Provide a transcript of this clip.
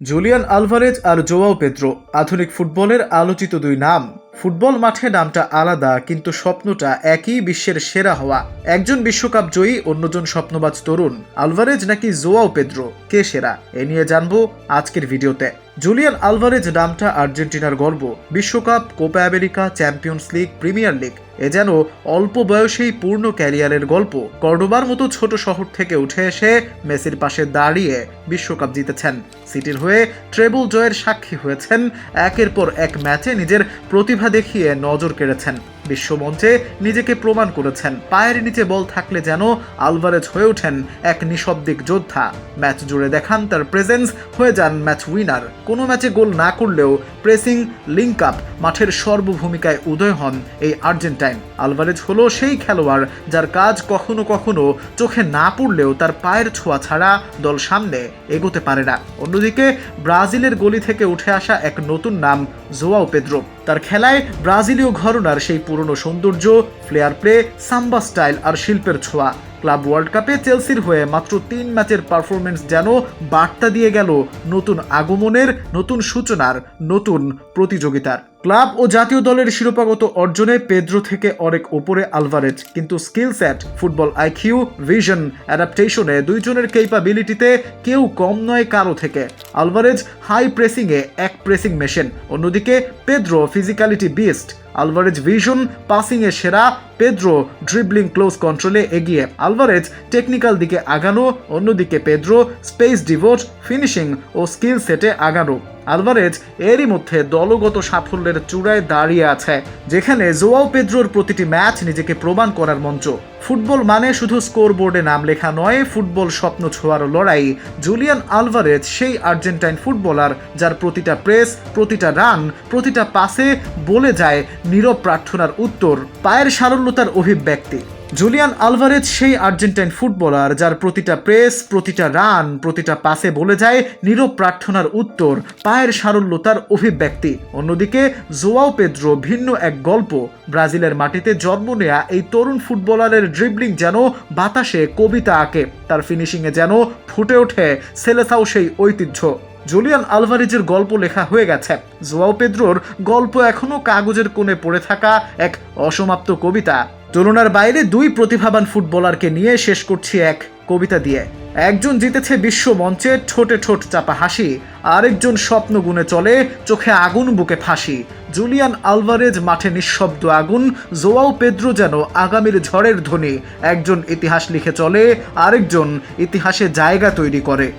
Julian Alvarez আর Joao Pedro, আধুনিক ফুটবলের আলোচিত দুই নাম। ফুটবল মাঠে নামটা আলাদা, কিন্তু স্বপ্নটা একই বিশ্বের সেরা হওয়া। একজন বিশ্বকাপ জয়ী, অন্যজন স্বপ্নবাজ তরুণ। আলভারেজ নাকি জোয়াও পেদ্রো, কে সেরা? এ নিয়ে জানব আজকের ভিডিওতে। জুলিয়ান আলভারেজ নামটা আর্জেন্টিনার গর্ব। বিশ্বকাপ, Copa America, Champions League, Premier League, এ যেন অল্প বয়সেই পূর্ণ ক্যারিয়ারের গল্প। কর্ডোবার মতো ছোট শহর থেকে উঠে এসে মেসির পাশে দাঁড়িয়ে বিশ্বকাপ জিতেছেন। সিটির হয়ে ট্রেবল জয়ের সাক্ষী হয়েছেন। একের পর এক ম্যাচে নিজের প্রতিভা দেখিয়ে নজর কেড়েছেন। বিশ্বমঞ্চে নিজেকে প্রমাণ করেছেন। পায়ের নিচে বল থাকলে যেন আলভারেজ হয়ে ওঠেন এক নিঃশব্দিক যোদ্ধা। ম্যাচ জুড়ে দেখান তার প্রেজেন্স হয়ে যান ম্যাচ উইনার কোনো ম্যাচে গোল না করলেও প্রেসিং লিঙ্ক আপ মাঠের সর্বভূমিকায় উদয় হন এই আর্জেন্টাইন। আলভারেজ হলো সেই খেলোয়াড় যার কাজ কখনো কখনো চোখে না পড়লেও তার পায়ের ছোঁয়া ছাড়া দল সামনে এগোতে পারে না। অন্যদিকে ব্রাজিলের গলি থেকে উঠে আসা এক নতুন নাম, জোয়াও পেদ্রো। তার খেলায় ব্রাজিলীয় ঘরনার সেই পুরনো সৌন্দর্য ফ্লেয়ার প্লে সাম্বা স্টাইল আর শিল্পের ছোঁয়া। ক্লাব ওয়ার্ল্ড কাপে চেলসির হয়ে মাত্র তিন ম্যাচের পারফরমেন্স যেন বার্তা দিয়ে গেল নতুন আগমনের, নতুন সূচনার, নতুন প্রতিযোগিতার। ক্লাব ও জাতীয় দলের শিরোপাগত অর্জনে পেদ্রো থেকে অনেক ওপরে আলভারেজ, কিন্তু skill set, football IQ, vision, অ্যাডাপ্টেশনে দুইজনের কেপাবিলিটিতে কেউ কম নয় কারও থেকে। আলভারেজ হাই প্রেসিংয়ে এক প্রেসিং মেশিন, অন্যদিকে Pedro physicality beast Alvarez vision, পাসিংয়ে সেরা, পেদ্রো ড্রিবলিং ক্লোজ কন্ট্রোলে এগিয়ে আলভারেজ টেকনিক্যাল দিকে আগানো, অন্যদিকে পেদ্রো, স্পেস ডিভোট, ফিনিশিং ও স্কিল সেটে আগানো। আলভারেজ এরই মধ্যে দলগত সাফল্যের চূড়ায় দাঁড়িয়ে আছে, যেখানে জোয়াও পেদ্রোর প্রতিটি ম্যাচ নিজেকে প্রমাণ করার মঞ্চ। ফুটবল মানে শুধু স্কোর বোর্ডে নাম লেখা নয়, ফুটবল স্বপ্ন ছোঁয়ার লড়াই। জুলিয়ান আলভারেজ, সেই আর্জেন্টাইন ফুটবলার যার প্রতিটা প্রেস, প্রতিটা রান, প্রতিটা পাসে বলে যায় নীরব প্রার্থনার উত্তর, পায়ের সারল্যতার অভিব্যক্তি। জুলিয়ান আলভারেজ সেই আর্জেন্টাইন ফুটবলার যার প্রতিটা প্রেস, প্রতিটা রান, প্রতিটা পাসে বলে যায় নীরব প্রার্থনার উত্তর, পায়ের সারল্যতার অভিব্যক্তি। অন্যদিকে, জোয়াও পেদ্রো ভিন্ন এক গল্প। ব্রাজিলের মাটিতে জন্ম নেয়া এই তরুণ ফুটবলারের ড্রিবলিং যেন বাতাসে কবিতা আঁকে। তার ফিনিশিংয়ে যেন ফুটে ওঠে সেলেসাও সেই ঐতিহ্য। জুলিয়ান আলভারেজের গল্প লেখা হয়ে গেছে। জোয়াও পেদ্রোর গল্প এখনও কাগজের কোণে পড়ে থাকা এক অসমাপ্ত কবিতা। তুলনার বাইরে দুই প্রতিভাবান ফুটবলারকে নিয়ে শেষ করছি এক কবিতা দিয়ে। একজন জিতেছে বিশ্ব মঞ্চে ঠোঁটে ঠোঁট চাপা হাসি, আরেকজন স্বপ্ন গুনে চলে, চোখে আগুন, বুকে ফাঁসি। জুলিয়ান আলভারেজ মাঠে নিঃশব্দ আগুন, জোয়াও পেদ্রো যেন আগামীর ঝড়ের ধ্বনি। একজন ইতিহাস লিখে চলে, আরেকজন ইতিহাসে জায়গা তৈরি করে।